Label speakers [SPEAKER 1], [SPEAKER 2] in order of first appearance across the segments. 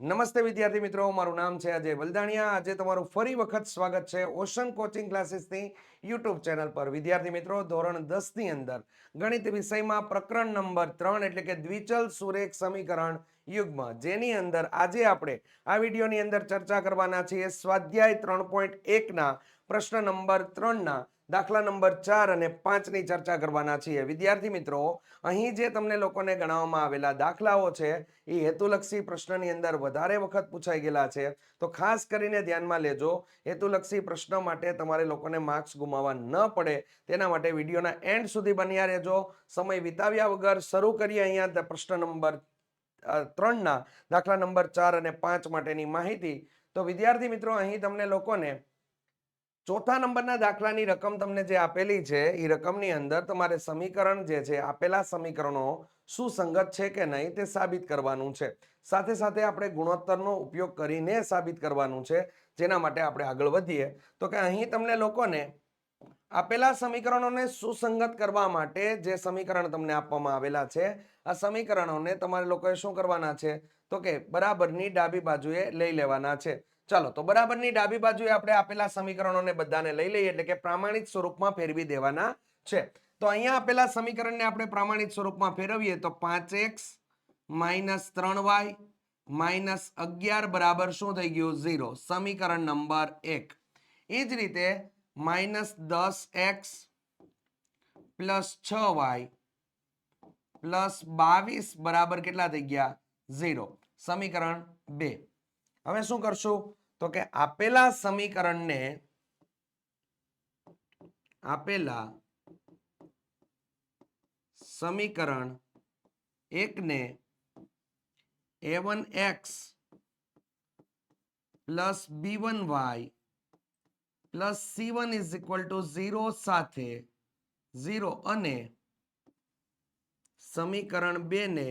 [SPEAKER 1] નમસ્તે વિદ્યાર્થી મિત્રો, મારું નામ છે અજય વલદાણિયા. આજે તમારું ફરી વખત સ્વાગત છે ઓશન કોચિંગ ક્લાસીસની યુટ્યુબ ચેનલ પર. વિદ્યાર્થી મિત્રો, ધોરણ દસની અંદર ગણિત વિષયમાં પ્રકરણ નંબર ત્રણ એટલે કે દ્વિચલ સુરેખ સમીકરણ યુગ્મ, જેની અંદર આજે આપણે આ વિડીયોની અંદર ચર્ચા કરવાના છીએ સ્વાધ્યાય ત્રણ પોઈન્ટ એકના પ્રશ્ન નંબર ત્રણના. દાખલા નંબર ચાર અને પાંચની ચર્ચા કરવાના છીએ. વિદ્યાર્થી મિત્રો, અહીં જે તમને લોકોને ગણાવવામાં આવેલા દાખલાઓ છે, એ હેતુલક્ષી પ્રશ્નની અંદર વધારે વખત પૂછાઈ ગયેલા છે. તો ખાસ કરીને ધ્યાનમાં લેજો, હેતુલક્ષી પ્રશ્ન માટે તમારે લોકોને માર્ક્સ ગુમાવવા ન પડે. તેના માટે વિડીયોના એન્ડ સુધી બન્યા રહેજો. સમય વિતાવ્યા વગર શરૂ કરીએ અહીંયા પ્રશ્ન નંબર ત્રણના. દાખલા નંબર ચાર અને પાંચ માટેની માહિતી. તો વિદ્યાર્થી મિત્રો, અહીં તમને લોકોને ચોથા નંબરના દાખલાની રકમ તમને જે આપેલી છે એ રકમની અંદર તમારે સમીકરણ જે છે, આપેલા સમીકરણો સુસંગત છે કે નહીં તે સાબિત કરવાનું છે. સાથે સાથે આપણે ગુણોત્તરનો ઉપયોગ કરીને સાબિત કરવાનું છે, જેના માટે આપણે આગળ વધીએ. તો કે અહીં તમને લોકોને આપેલા સમીકરણોને સુસંગત કરવા માટે જે સમીકરણ તમને આપવામાં આવેલા છે, આ સમીકરણોને તમારે લોકોએ શું કરવાના છે? તો કે બરાબરની ડાબી બાજુએ લઈ લેવાના છે. ચાલો, તો બરાબરની ડાબી બાજુએ આપણે આપેલા સમીકરણોને બધાને લઈ લઈએ, એટલે કે પ્રામાણિક સ્વરૂપમાં ફેરવી દેવાના છે. તો અહીંયા આપેલા સમીકરણને આપણે પ્રામાણિક સ્વરૂપમાં ફેરવીએ, તો પાંચ એક્સ માઇનસ ત્રણ વાય માઇનસ અગિયાર બરાબર શું થઈ ગયું? ઝીરો. સમીકરણ નંબર એક. એ જ રીતે માઇનસ દસ એક્સ પ્લસ છ વાય પ્લસ બાવીસ બરાબર કેટલા થઈ ગયા? ઝીરો. સમીકરણ બે. હવે શું કરશું? તો કે આપેલા સમીકરણને આપેલા સમીકરણ એકને a one x plus b one y plus c one is equal to zero સાથે ઝીરો અને સમીકરણ બેને ને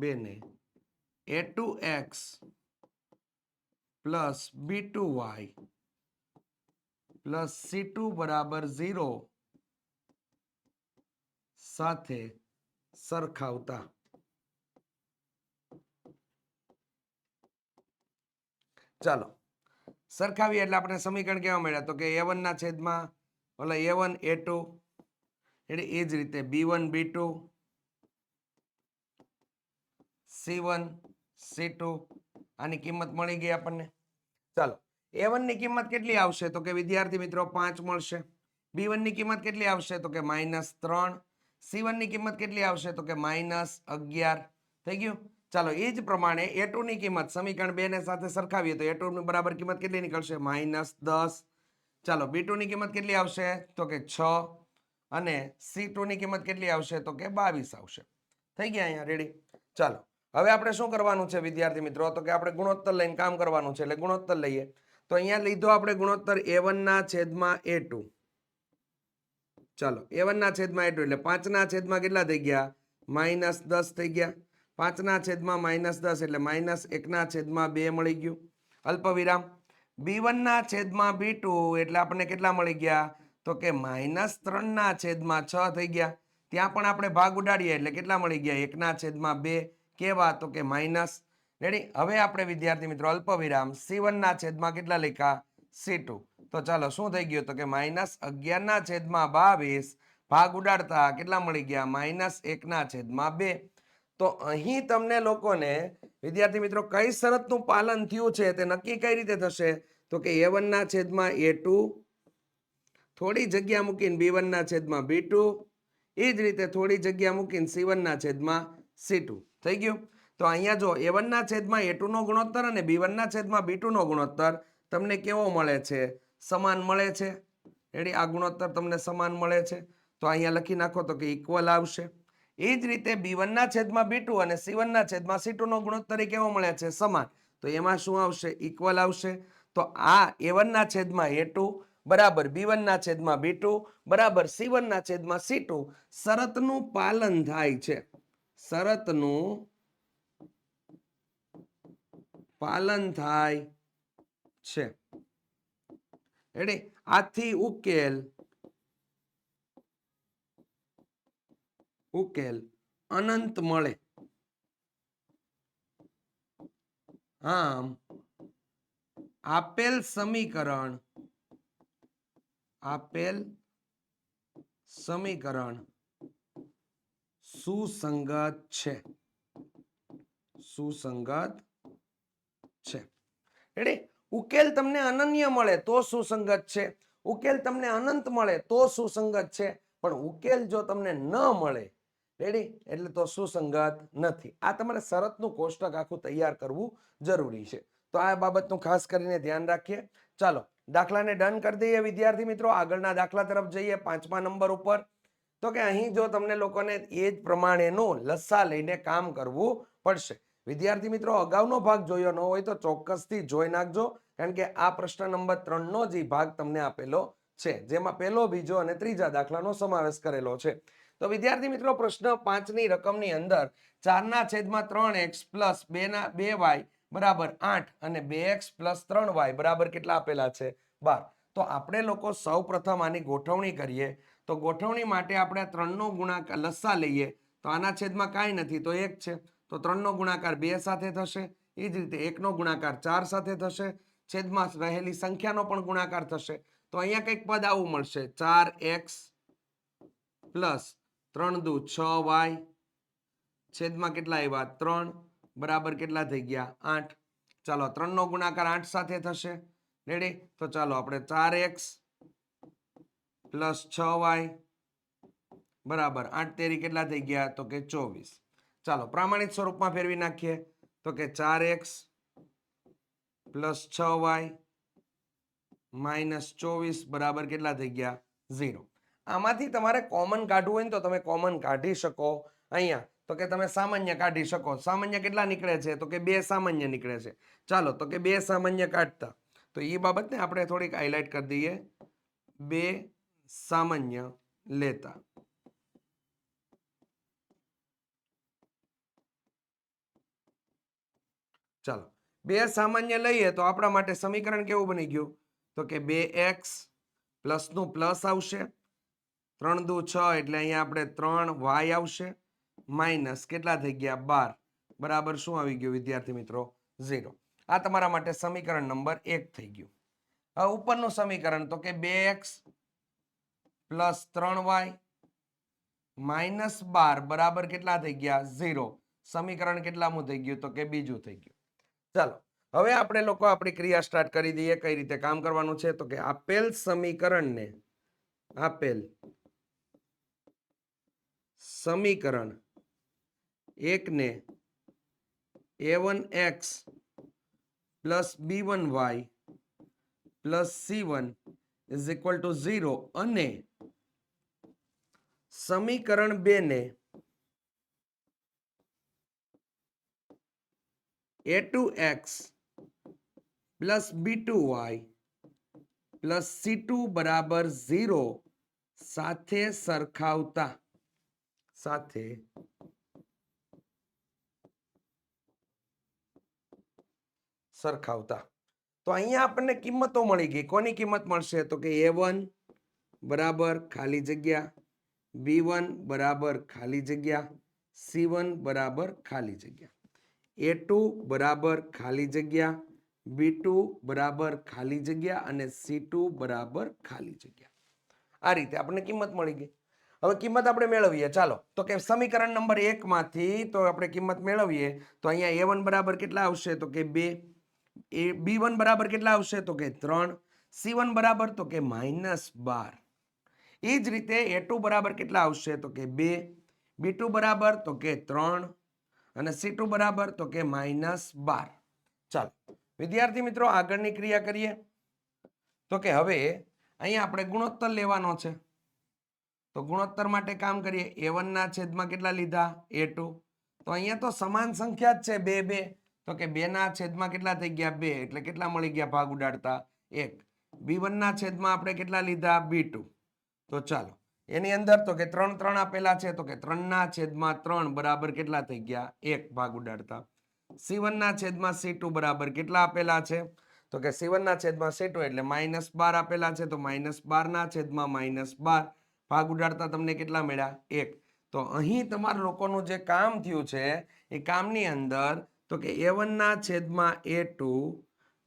[SPEAKER 1] બેને a two x plus b two y plus c two બરાબર ઝીરો સાથે સરખાવતા. ચાલો, સરખાવીએ એટલે આપણે સમીકરણ કેવા મળ્યા? તો કે એ વનના છેદમાં ઓલા એ વન એ ટુ એટલે એ જ રીતે b one b two c one c two આની કિંમત મળી ગઈ આપણને. ચાલો એ ની કિંમત કેટલી આવશે? તો કે વિદ્યાર્થી મિત્રો પાંચ મળશે. બી ની કિંમત કેટલી આવશે? તો કે માઇનસ ત્રણ. સી ની કિંમત કેટલી આવશે? તો કે માઇનસ અગિયાર. થઈ ગયું? ચાલો, એ જ પ્રમાણે એ ની કિંમત સમીકરણ બે ને સાથે સરખાવીએ તો એ ટુની બરાબર કિંમત કેટલી નીકળશે? માઇનસ દસ. ચાલો બી ની કિંમત કેટલી આવશે? તો કે છ. અને સી ની કિંમત કેટલી આવશે? તો કે બાવીસ આવશે. થઈ ગયા અહીંયા રેડી ચાલો હવે આપણે શું કરવાનું છે, વિદ્યાર્થી મિત્રો? તો કે આપણે ગુણોત્તર લઈને કામ કરવાનું છે, એટલે ગુણોત્તર લઈએ. તો અહીંયા લીધો આપણે ગુણોત્તર એ ના છેદમાં એ ટુ ચાલો એ ના છેદમાં એ ટુ એટલે પાંચના છેદમાં કેટલા થઈ ગયા? માઇનસ દસ થઈ ગયા. પાંચના છેદમાં માઇનસ દસ, એટલે માઇનસ એકના છેદમાં બે મળી ગયું. અલ્પ વિરામ બી ના છેદમાં બી ટુ એટલે આપણને કેટલા મળી ગયા? તો કે માઇનસ ત્રણના છેદમાં છ થઈ ગયા. ત્યાં પણ આપણે ભાગ ઉડાડીએ, એટલે કેટલા મળી ગયા? એકના છેદમાં બે. કેવા તો કે માઇનસ રેડી હવે આપણે, વિદ્યાર્થી મિત્રો અલ્પ વિરામ સી ના છેદમાં કેટલા લેખા સી તો ચાલો, શું થઈ ગયું તો કે માઇનસ અગિયારના છેદમાં બાવીસ, ભાગ ઉડાડતા કેટલા મળી ગયા? માઇનસ એકના છેદમાં બે. તો અહીં તમને લોકોને, વિદ્યાર્થી મિત્રો, કઈ શરતનું પાલન થયું છે તે નક્કી કઈ રીતે થશે? તો કે એ ના છેદમાં એ થોડી જગ્યા મૂકીને બી ના છેદમાં બી એ જ રીતે થોડી જગ્યા મૂકીને સી ના છેદમાં સી થઈ ગયું? તો અહીંયા જો એ વનના છેદમાં એ ટુનો ગુણોત્તર અને બી વનના છેદમાં બી ટુનો ગુણોત્તર તમને કેવો મળે છે? સમાન મળે છે? એડી આ ગુણોત્તર તમને સમાન મળે છે? તો અહીંયા લખી નાખો તો કે ઇક્વલ આવશે. એ જ રીતે બી વનના છેદમાં બી અને સી વનના છેદમાં સી ટુનો ગુણોત્તર કેવો મળે છે? સમાન. તો એમાં શું આવશે? ઇક્વલ આવશે. તો આ એ વનના છેદમાં એ ટુ બરાબર બી વનના છેદમાં બી ટુ બરાબર સી વનના છેદમાં સી ટુ શરતનું પાલન થાય છે. શરતનું પાલન થાય છે. એટલે આથી ઉકેલ ઉકેલ અનંત મળે. આમ, આપેલ સમીકરણ આપેલ સમીકરણ સુસંગત છે. સુસંગત છે. એટલે ઉકેલ તમને અનન્ય મળે તો સુસંગત છે. ઉકેલ તમને અનંત મળે તો સુસંગત છે. પણ ઉકેલ જો તમને ન મળે રેડી એટલે તો સુસંગત નથી. આ તમારે શરતનું કોષ્ટક આખું તૈયાર કરવું જરૂરી છે. તો આ બાબતનું ખાસ કરીને ધ્યાન રાખીએ. ચાલો, દાખલાને ડન કરી દઈએ વિદ્યાર્થી મિત્રો. આગળના દાખલા તરફ જઈએ પાંચમા નંબર ઉપર. તો કે અહીં જો તમને લોકોને એ જ પ્રમાણેનું લસ્સા લઈને કામ કરવું પડશે. વિદ્યાર્થી મિત્રો, અગાઉનો ભાગ જોયો ન હોય તો ચોક્કસથી જોઈ નાખજો. કારણ કે આ પ્રશ્ન નંબર ત્રણનો જ ભાગ તમને આપેલો છે. જેમાં પહેલો, બીજો અને ત્રીજા દાખલાનો સમાવેશ કરેલો છે. તો વિદ્યાર્થી મિત્રો, પ્રશ્ન પાંચની રકમની અંદર ચારના છેદમાં ત્રણ એક્સ પ્લસ બેના બે વાય બરાબર આઠ અને બે એક્સ પ્લસ ત્રણ વાય બરાબર કેટલા આપેલા છે? બાર. તો આપણે લોકો સૌ પ્રથમ આની ગોઠવણી કરીએ. તો ગોઠવણી માટે આપણે ત્રણનો ગુણાકાર લસ્સા લઈએ. તો આના છેદમાં કાંઈ નથી, તો એક છે. તો ત્રણનો ગુણાકાર બે સાથે થશે. એ જ રીતે એકનો ગુણાકાર ચાર સાથે થશે. છેદમાં રહેલી સંખ્યાનો પણ ગુણાકાર થશે. તો અહીંયા કંઈક પદ આવું મળશે. ચાર એક્સ પ્લસ ત્રણ દુ છ વાય. છેદમાં કેટલા આવ્યા? ત્રણ. બરાબર કેટલા થઈ ગયા? આઠ. ચાલો, ત્રણનો ગુણાકાર આઠ સાથે થશે. રેડી તો ચાલો આપણે ચાર એક્સ પ્લસ છ વાય બરાબર આઠ તેરી કેટલા થઈ ગયા? તો કે ચોવીસ. ચાલો પ્રામાણિક સ્વરૂપમાં ફેરવી નાખીએ. તો કે ચાર એક્સ પ્લસ છ વાય માઇનસ ચોવીસ બરાબર કેટલા થઈ ગયા? ઝીરો. આમાંથી તમારે કોમન કાઢવું હોય ને તો તમે કોમન કાઢી શકો. અહીંયા. તો કે તમે સામાન્ય કાઢી શકો. સામાન્ય કેટલા નીકળે છે? તો કે બે સામાન્ય નીકળે છે. ચાલો તો કે બે સામાન્ય કાઢતા. તો એ બાબતને આપણે થોડીક હાઇલાઇટ કરી દઈએ. બે સામાન્ય લેતા. ચાલો. બે સામાન્ય લઈએ તો આપણા માટે સમીકરણ કેવું બની ગયું? તો કે બે એક્સ પ્લસનું પ્લસ આવશે. ત્રણ દુ છ એટલે અહીંયા આપણે ત્રણ વાય આવશે. માઇનસ કેટલા થઈ ગયા? બાર. બરાબર શું આવી ગયું વિદ્યાર્થી મિત્રો? ઝીરો આ તમારા માટે સમીકરણ નંબર એક થઈ ગયું. હવે ઉપરનું સમીકરણ તો કે બે એક્સ પ્લસ ત્રણ વાય માઇનસ બાર બરાબર કેટલા થઈ ગયા? ઝીરો. સમીકરણ કેટલામું થઈ ગયું? તો કે બીજું થઈ ગયું. ચાલો, હવે આપણે લોકો આપણી ક્રિયા સ્ટાર્ટ કરી દઈએ કઈ રીતે કામ કરવાનું છે. તો કે આપેલ સમીકરણને આપેલ સમીકરણ એકને a one x plus b one y plus c one is equal to zero અને સમીકરણ બે ને a two x plus b two y plus c બરાબર ઝીરો સાથે સરખાવતા. સાથે સરખાવતા. તો અહીંયા આપણને કિંમતો મળી ગઈ. કોની કિંમત મળશે? તો કે એ વન બરાબર ખાલી જગ્યા બી વન બરાબર ખાલી જગ્યા સી વન બરાબર ખાલી જગ્યા. એ ટુ બરાબર ખાલી જગ્યા બી ટુ બરાબર ખાલી જગ્યા અને સી ટુ બરાબર ખાલી જગ્યા. આ રીતે આપણને કિંમત મળી ગઈ. હવે કિંમત આપણે મેળવીએ. ચાલો. તો કે સમીકરણ નંબર એકમાંથી તો આપણે કિંમત મેળવીએ. તો અહીંયા એ વન બરાબર કેટલા આવશે? તો કે બે. એ બી વન બરાબર કેટલા આવશે? તો કે ત્રણ. સી વન બરાબર, તો કે માઇનસ બાર. એ જ રીતે એ ટુ બરાબર કેટલા આવશે? તો કે બે. બી ટુ બરાબર, તો કે ત્રણ. અને સી ટુ બરાબર, તો કે માઇનસ બાર. ચાલો, વિદ્યાર્થી મિત્રો, આગળની ક્રિયા કરીએ. તો કે હવે અહીંયા આપણે ગુણોત્તર લેવાનો છે. તો ગુણોત્તર માટે કામ કરીએ. એ વનના છેદમાં કેટલા લીધા? A two. તો અહીંયા તો સમાન સંખ્યા જ છે, બે બે. તો કે બેના છેદમાં કેટલા થઈ ગયા? બે. એટલે કેટલા મળી ગયા ભાગ ઉડાડતા? એક. બી વનના છેદમાં આપણે કેટલા લીધા? B two. તો ચાલો. એની અંદર તો કે ત્રણ ત્રણ આપેલા છે, તો કે ત્રણના છેદમાં ત્રણ બરાબર કેટલા થઈ ગયા? એક ભાગ ઉડાડતા. સી વનના છેદમાં સી ટુ બરાબર કેટલા આપેલા છે? તો કે સી વનના છેદમાં સી ટુ એટલે માઇનસ બાર આપેલા છે, તો માઇનસ બારના છેદમાં માઇનસ બાર. ભાગ ઉડાડતા તમને કેટલા મળ્યા? એક. તો અહીં તમારા લોકોનું જે કામ થયું છે, એ કામની અંદર તો કે એ વનના છેદમાં એ ટુ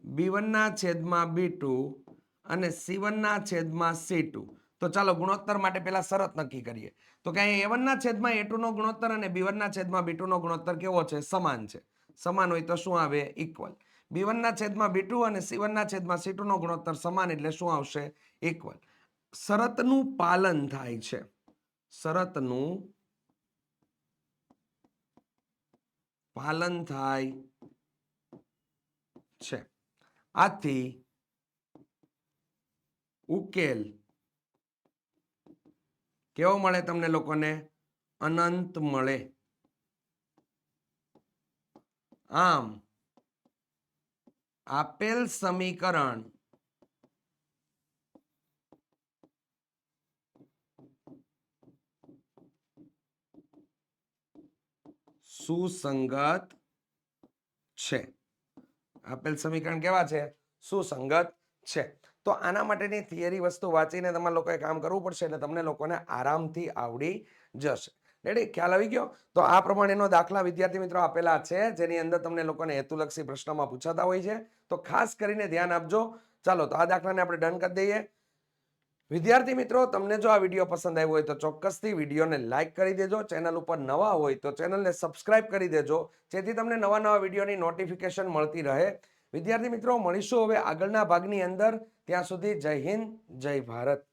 [SPEAKER 1] બી વનના છેદમાં બી ટુ અને સી વનના છેદમાં સી ટુ તો ચાલો ગુણોત્તર માટે પહેલાં શરત નક્કી કરીએ. તો કે અહીંયા એ વનના છેદમાં એ ટુનો ગુણોત્તર અને બી વનના છેદમાં બી ટુનો ગુણોત્તર કેવો છે? સમાન છે. સમાન હોય તો શું આવે? ઇક્વલ બી વનના છેદમાં બી ટુ અને સી વનના છેદમાં સી ટુનો ગુણોત્તર સમાન એટલે શું આવશે? ઇક્વલ શરતનું પાલન થાય છે. શરતનું પાલન થાય છે. આથી ઉકેલ કેવો મળે તમને લોકોને? અનંત મળે. આમ આપેલ સમીકરણ સુસંગત છે. આપેલ સમીકરણ કેવા છે? સુસંગત છે. તો આના માટેની થિયરી વસ્તુ વાંચીને તમારે લોકોએ કામ કરવું પડશે એટલે તમને લોકોને આરામથી આવડી જશે. રેડી ખ્યાલ આવી ગયો? તો આ પ્રમાણેનો દાખલા વિદ્યાર્થી મિત્રો આપેલા છે, જેની અંદર તમને લોકોને હેતુલક્ષી પ્રશ્નમાં પૂછાતા હોય છે. તો ખાસ કરીને ધ્યાન આપજો. ચાલો, તો આ દાખલાને આપણે ડન કરી દઈએ. વિદ્યાર્થી મિત્રો, તમને જો આ વીડિયો પસંદ આવ્યો હોય તો ચોક્કસથી વિડીયોને લાઇક કરી દેજો. ચેનલ ઉપર નવા હોય તો ચેનલને સબસ્ક્રાઇબ કરી દેજો, જેથી તમને નવા નવા વિડીયોની નોટિફિકેશન મળતી રહે. વિદ્યાર્થી મિત્રો, મળીશું હવે આગળના ભાગની અંદર. ત્યાં સુધી જય હિન્દ, જય ભારત.